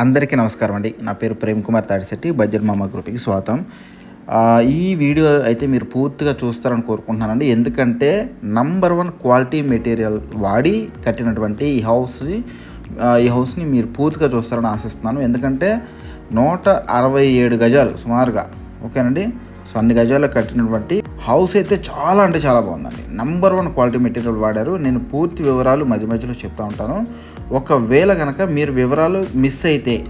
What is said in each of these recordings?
అందరికీ నమస్కారం అండి. నా పేరు ప్రేమ్ కుమార్ తాడిశెట్టి బడ్జెట్ మామ గ్రూప్కి స్వాగతం. ఈ వీడియో అయితే మీరు పూర్తిగా చూస్తారని కోరుకుంటున్నానండి. ఎందుకంటే నంబర్ వన్ క్వాలిటీ మెటీరియల్ వాడి కట్టినటువంటి ఈ హౌస్ని ఈ హౌస్ని మీరు పూర్తిగా చూస్తారని ఆశిస్తున్నాను. ఎందుకంటే నూట అరవై ఏడు గజాలు సుమారుగా ఓకేనండి? సో అన్ని గజాలు కట్టినటువంటి హౌస్ అయితే చాలా అంటే చాలా బాగుందండి. నంబర్ వన్ క్వాలిటీ మెటీరియల్ వాడారు. నేను పూర్తి వివరాలు మధ్య మధ్యలో చెప్తా ఉంటాను. ఒకవేళ కనుక మీరు వివరాలు మిస్ అయితే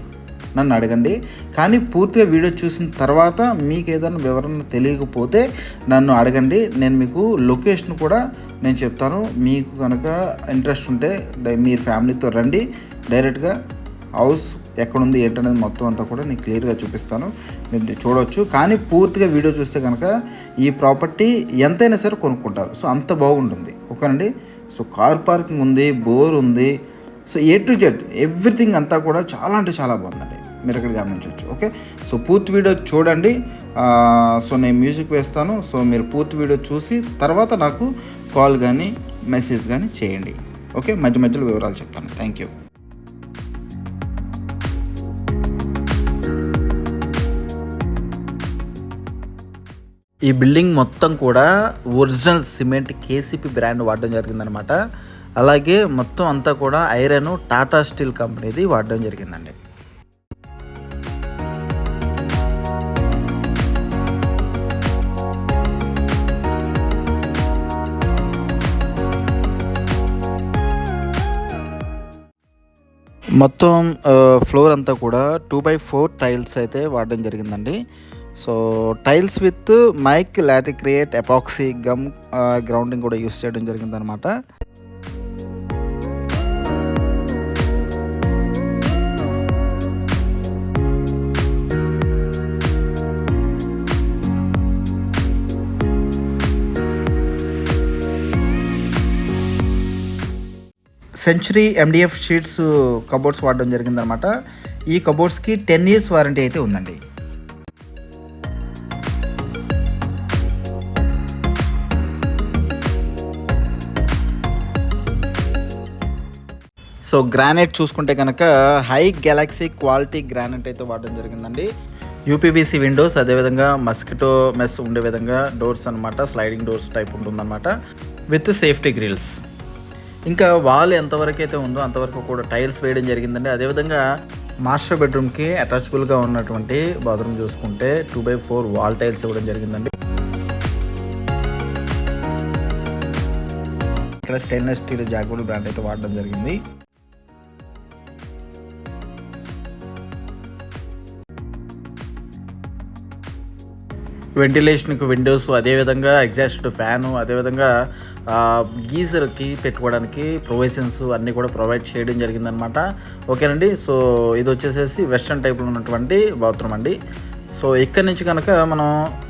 నన్ను అడగండి. కానీ పూర్తిగా వీడియో చూసిన తర్వాత మీకు ఏదైనా వివరణ తెలియకపోతే నన్ను అడగండి. నేను మీకు లొకేషన్ కూడా నేను చెప్తాను. మీకు కనుక ఇంట్రెస్ట్ ఉంటే డై- మీరు ఫ్యామిలీతో రండి. డైరెక్ట్గా హౌస్ ఎక్కడుంది ఏంటనేది మొత్తం అంతా కూడా నేను క్లియర్గా చూపిస్తాను. మీరు చూడవచ్చు కానీ పూర్తిగా వీడియో చూస్తే కనుక ఈ ప్రాపర్టీ ఎంతైనా సరే కొనుక్కుంటారు. సో అంత బాగుంటుంది. ఓకేనండి? సో కార్ పార్కింగ్ ఉంది బోర్ ఉంది. So A to Z everything అంతా కూడా చాలా అంటే చాలా బాగుందండి. మీరు ఇక్కడ గమనించవచ్చు ఓకే? సో పూర్తి వీడియో చూడండి. సో నేను మ్యూజిక్ వేస్తాను. సో మీరు పూర్తి వీడియో చూసి తర్వాత నాకు కాల్ కానీ మెసేజ్ కానీ చేయండి ఓకే? మధ్య మధ్యలో వివరాలు చెప్తాను. Thank you. ఈ బిల్డింగ్ మొత్తం కూడా ఒరిజినల్ సిమెంట్ కేసీపీ బ్రాండ్ వాడడం జరిగిందనమాట అలాగే మొత్తం అంతా కూడా ఐరన్ టాటా స్టీల్ కంపెనీది వాడడం జరిగిందండి. మొత్తం ఫ్లోర్ అంతా కూడా టూ బై ఫోర్ టైల్స్ అయితే వాడడం జరిగిందండి. So tiles with MYK Laticrete epoxy gum grounding కూడా యూస్ చేయడం జరిగిందనమాట సెంచురీ ఎండిఎఫ్ షీట్స్ కబోర్డ్స్ వాడడం జరిగిందనమాట ఈ కబోర్డ్స్కి టెన్ ఇయర్స్ వారంటీ అయితే ఉందండి. సో గ్రానైట్ చూసుకుంటే కనుక హై గెలాక్సీ క్వాలిటీ గ్రానైట్ అయితే వాడడం జరిగిందండి. యూపీవీసీ విండోస్ అదేవిధంగా మస్కిటో మెస్ ఉండే విధంగా డోర్స్ అన్నమాట స్లైడింగ్ డోర్స్ టైప్ ఉంటుందన్నమాట. With safety grills. ఇంకా వాల్ ఎంతవరకు అయితే ఉందో అంతవరకు కూడా టైల్స్ వేయడం జరిగిందండి. అదేవిధంగా మాస్టర్ బెడ్రూమ్కి అటాచబుల్గా ఉన్నటువంటి బాత్రూమ్ చూసుకుంటే two by four wall tiles ఇవ్వడం జరిగిందండి. ఇక్కడ స్టెయిన్లెస్ స్టీల్ జాగ్వార్ బ్రాండ్ అయితే వాడడం జరిగింది. వెంటిలేషన్కి విండోస్ అదేవిధంగా ఎగ్జాస్ట్ ఫ్యాను అదేవిధంగా గీజర్కి పెట్టుకోవడానికి ప్రొవిజన్స్ అన్నీ కూడా ప్రొవైడ్ చేయడం జరిగిందనమాట ఓకేనండి? సో ఇది వచ్చేసేసి వెస్ట్రన్ టైప్లో ఉన్నటువంటి బాత్రూమ్ అండి. సో ఇక్కడ నుంచి కనుక మనం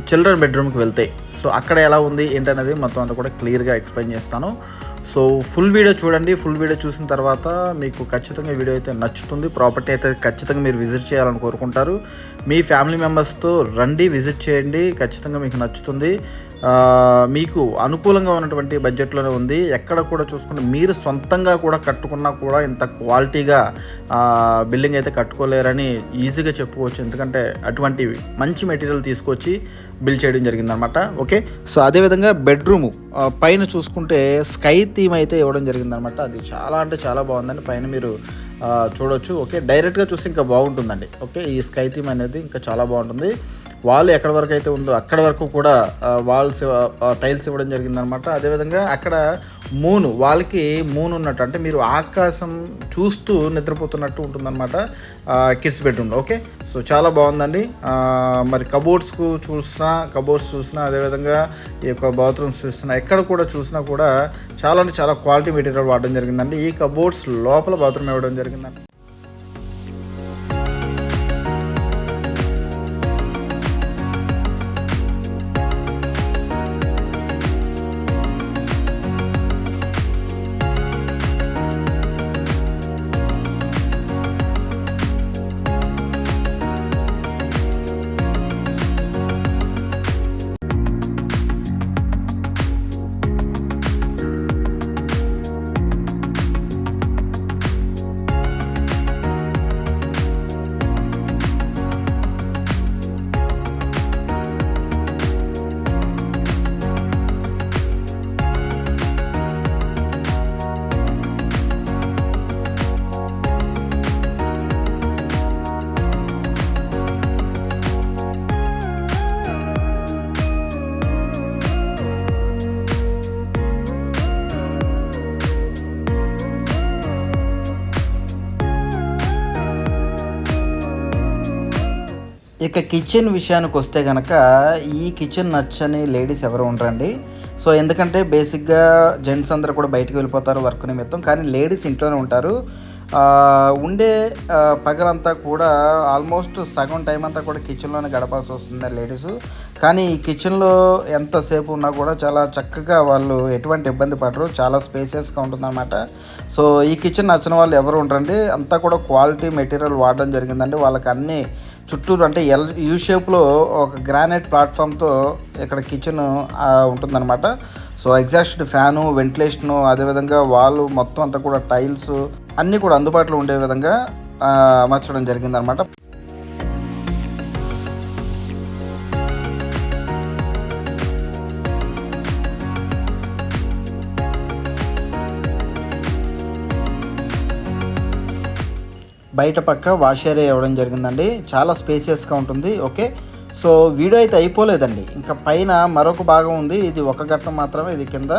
చిల్డ్రన్ బెడ్రూమ్కి వెళ్తే సో అక్కడ ఎలా ఉంది ఏంటనేది మొత్తం అంతా కూడా క్లియర్గా ఎక్స్ప్లెయిన్ చేస్తాను. సో ఫుల్ వీడియో చూడండి. ఫుల్ వీడియో చూసిన తర్వాత మీకు ఖచ్చితంగా వీడియో అయితే నచ్చుతుంది. ప్రాపర్టీ అయితే ఖచ్చితంగా మీరు విజిట్ చేయాలని కోరుకుంటారు. మీ ఫ్యామిలీ మెంబర్స్తో రండి విజిట్ చేయండి. ఖచ్చితంగా మీకు నచ్చుతుంది. మీకు అనుకూలంగా ఉన్నటువంటి బడ్జెట్లోనే ఉంది. ఎక్కడ కూడా చూసుకుంటే మీరు సొంతంగా కూడా కట్టుకున్నా కూడా ఇంత క్వాలిటీగా బిల్డింగ్ అయితే కట్టుకోలేరని ఈజీగా చెప్పుకోవచ్చు. ఎందుకంటే అటువంటి మంచి మెటీరియల్ తీసుకొచ్చి బిల్ చేయడం జరిగిందనమాట ఓకే సో అదేవిధంగా బెడ్రూమ్ పైన చూసుకుంటే స్కై థీమ్ అయితే ఇవ్వడం జరిగిందనమాట. అది చాలా అంటే చాలా బాగుందండి. పైన మీరు చూడొచ్చు. ఓకే డైరెక్ట్గా చూస్తే ఇంకా బాగుంటుందండి. ఓకే ఈ స్కై థీమ్ అనేది ఇంకా చాలా బాగుంటుంది. వాళ్ళు ఎక్కడ వరకు అయితే ఉందో అక్కడ వరకు కూడా వాల్స్ టైల్స్ ఇవ్వడం జరిగిందనమాట అదేవిధంగా అక్కడ మూను వాళ్ళకి మూన్ ఉన్నట్టు అంటే మీరు ఆకాశం చూస్తూ నిద్రపోతున్నట్టు ఉంటుందన్నమాట కిడ్స్ బెడ్రూమ్ ఓకే? సో చాలా బాగుందండి. మరి కబోర్డ్స్కు చూసినా కబోర్డ్స్ చూసినా అదేవిధంగా ఈ యొక్క బాత్రూమ్స్ చూసినా ఎక్కడ కూడా చూసినా కూడా చాలా అంటే చాలా క్వాలిటీ మెటీరియల్ వాడడం జరిగిందండి. ఈ కబోర్డ్స్ లోపల బాత్రూమ్ ఇవ్వడం జరిగిందండి. ఇక కిచెన్ విషయానికి వస్తే కనుక ఈ కిచెన్ నచ్చని లేడీస్ ఎవరు ఉండరండి. సో ఎందుకంటే బేసిక్గా జెంట్స్ అందరూ కూడా బయటకు వెళ్ళిపోతారు వర్క్ నిమిత్తం. కానీ లేడీస్ ఇంట్లోనే ఉంటారు. ఆ, ఉండే పగలంతా కూడా ఆల్మోస్ట్ సగం టైం అంతా కూడా కిచెన్లోనే గడపాల్సి వస్తుంది లేడీస్. కానీ ఈ కిచెన్లో ఎంతసేపు ఉన్నా కూడా చాలా చక్కగా వాళ్ళు ఎటువంటి ఇబ్బంది పడరు. చాలా స్పేసియస్గా ఉంటుందన్నమాట. సో ఈ కిచెన్ నచ్చిన వాళ్ళు ఎవరు ఉండరండి. అంతా కూడా క్వాలిటీ మెటీరియల్ వాడడం జరిగిందండి. వాళ్ళకి అన్ని చుట్టూరు అంటే ఎల్ యూ షేప్లో ఒక గ్రానైట్ ప్లాట్ఫామ్తో ఇక్కడ కిచెన్ ఉంటుందన్నమాట. సో ఎగ్జాస్ట్ ఫ్యాను వెంటిలేషను అదేవిధంగా వాళ్ళు మొత్తం అంతా కూడా టైల్స్ అన్నీ కూడా అందుబాటులో ఉండే విధంగా అమర్చడం జరిగిందనమాట బయట పక్క వాష్ ఏరియా ఇవ్వడం జరిగిందండి. చాలా స్పేసియస్గా ఉంటుంది. ఓకే? సో వీడియో అయితే అయిపోలేదండి. ఇంకా పైన మరొక భాగం ఉంది. ఇది ఒక ఘట్టం మాత్రమే. ఇది కింద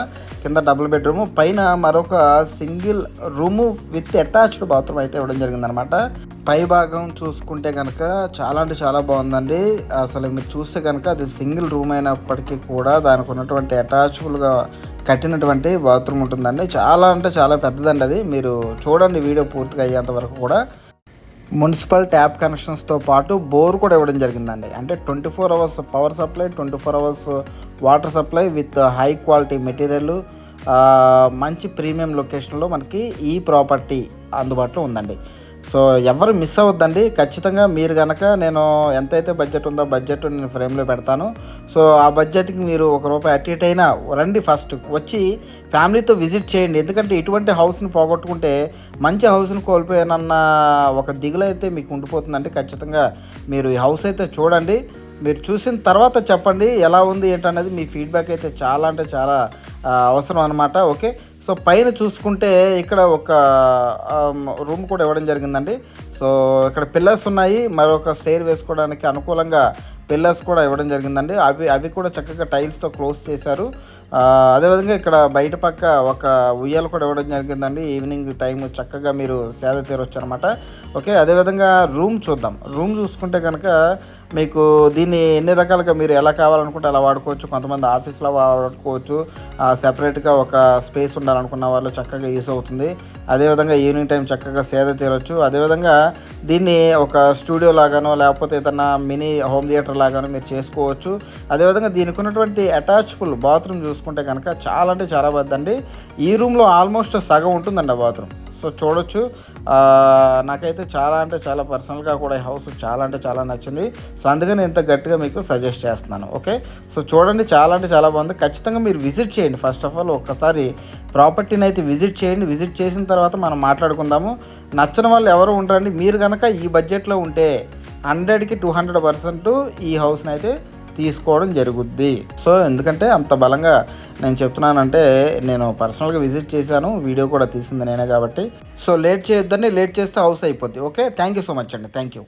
కింద డబుల్ బెడ్రూమ్. పైన మరొక single room with attached bathroom అయితే ఇవ్వడం జరిగిందనమాట. పై భాగం చూసుకుంటే కనుక చాలా అంటే చాలా బాగుందండి. అసలు మీరు చూస్తే కనుక అది సింగిల్ రూమ్ అయినప్పటికీ కూడా దానికి ఉన్నటువంటి అటాచబుల్గా కట్టినటువంటి బాత్రూమ్ ఉంటుందండి. చాలా అంటే చాలా పెద్దదండి అది. మీరు చూడండి వీడియో పూర్తిగా అయ్యేంత వరకు కూడా. మున్సిపల్ ట్యాప్ కనెక్షన్స్తో పాటు బోర్ కూడా ఇవ్వడం జరిగిందండి. అంటే twenty four hours power supply twenty four hours water supply with high quality material. మంచి ప్రీమియం లొకేషన్లో మనకి ఈ ప్రాపర్టీ అందుబాటులో ఉందండి. సో ఎవరు మిస్ అవ్వద్దండి. ఖచ్చితంగా మీరు కనుక నేను ఎంతైతే బడ్జెట్ ఉందో బడ్జెట్ నేను ఫ్రేమ్లో పెడతాను. సో ఆ బడ్జెట్కి మీరు ఒక రూపాయి అటు ఇటు అయినా రండి ఫస్ట్. వచ్చి ఫ్యామిలీతో విజిట్ చేయండి. ఎందుకంటే ఇటువంటి హౌస్ని పోగొట్టుకుంటే మంచి హౌస్ని కోల్పోయానన్న ఒక దిగులు అయితే మీకు ఉండిపోతుందండి ఖచ్చితంగా. మీరు ఈ హౌస్ అయితే చూడండి. మీరు చూసిన తర్వాత చెప్పండి. ఎలా ఉంది ఏంటనేది మీ ఫీడ్బ్యాక్ అయితే చాలా అంటే చాలా అవసరం అనమాట ఓకే? సో పైన చూసుకుంటే ఇక్కడ ఒక రూమ్ కూడా ఇవ్వడం జరిగిందండి. సో ఇక్కడ పిల్లర్స్ ఉన్నాయి. మరొక స్టేర్ వేసుకోవడానికి అనుకూలంగా పిల్లర్స్ కూడా ఇవ్వడం జరిగిందండి. అవి అవి కూడా చక్కగా టైల్స్తో క్లోజ్ చేశారు. అదేవిధంగా ఇక్కడ బయట పక్క ఒక ఉయ్యాలు కూడా ఇవ్వడం జరిగిందండి. ఈవినింగ్ టైం చక్కగా మీరు సేద తీరొచ్చు అనమాట ఓకే అదేవిధంగా రూమ్ చూద్దాం. రూమ్ చూసుకుంటే కనుక మీకు దీన్ని ఎన్ని రకాలుగా మీరు ఎలా కావాలనుకుంటే అలా వాడుకోవచ్చు? కొంతమంది ఆఫీస్లో వాడుకోవచ్చు. సెపరేట్గా ఒక స్పేస్ ఉండాలనుకున్న వాళ్ళు చక్కగా యూస్ అవుతుంది. అదేవిధంగా ఈవినింగ్ టైం చక్కగా సేద తీరొచ్చు. అదేవిధంగా దీన్ని ఒక స్టూడియో లాగానో లేకపోతే ఏదన్నా మినీ హోమ్ థియేటర్ లాగానో మీరు చేసుకోవచ్చు. అదేవిధంగా దీనికి ఉన్నటువంటి అటాచ్బుల్ బాత్రూమ్ చూసుకుంటే కనుక చాలా అంటే చాలా పెద్దండి ఈ రూమ్లో ఆల్మోస్ట్ సగం ఉంటుందండి ఆ బాత్రూమ్. సో చూడొచ్చు. నాకైతే చాలా అంటే చాలా పర్సనల్గా కూడా ఈ హౌస్ చాలా అంటే చాలా నచ్చింది. సో అందుకని ఇంత గట్టిగా మీకు సజెస్ట్ చేస్తున్నాను. ఓకే? సో చూడండి చాలా అంటే చాలా బాగుంది. ఖచ్చితంగా మీరు విజిట్ చేయండి. ఫస్ట్ ఆఫ్ ఆల్ ఒక్కసారి ప్రాపర్టీని అయితే విజిట్ చేయండి. విజిట్ చేసిన తర్వాత మనం మాట్లాడుకుందాము. నచ్చని వాళ్ళు ఎవరు ఉండరండి. మీరు కనుక ఈ బడ్జెట్లో ఉంటే హండ్రెడ్కి టూ హండ్రెడ్ పర్సెంట్ ఈ హౌస్ని అయితే తీసుకోవడం జరుగుద్ది. సో ఎందుకంటే అంత బలంగా నేను చెప్తున్నానంటే నేను పర్సనల్గా విజిట్ చేశాను వీడియో కూడా తీసింది నేనే కాబట్టి. సో లేట్ చేయొద్దని లేట్ చేస్తే హౌస్ అయిపోద్ది. Okay? Thank you so much అండి. Thank you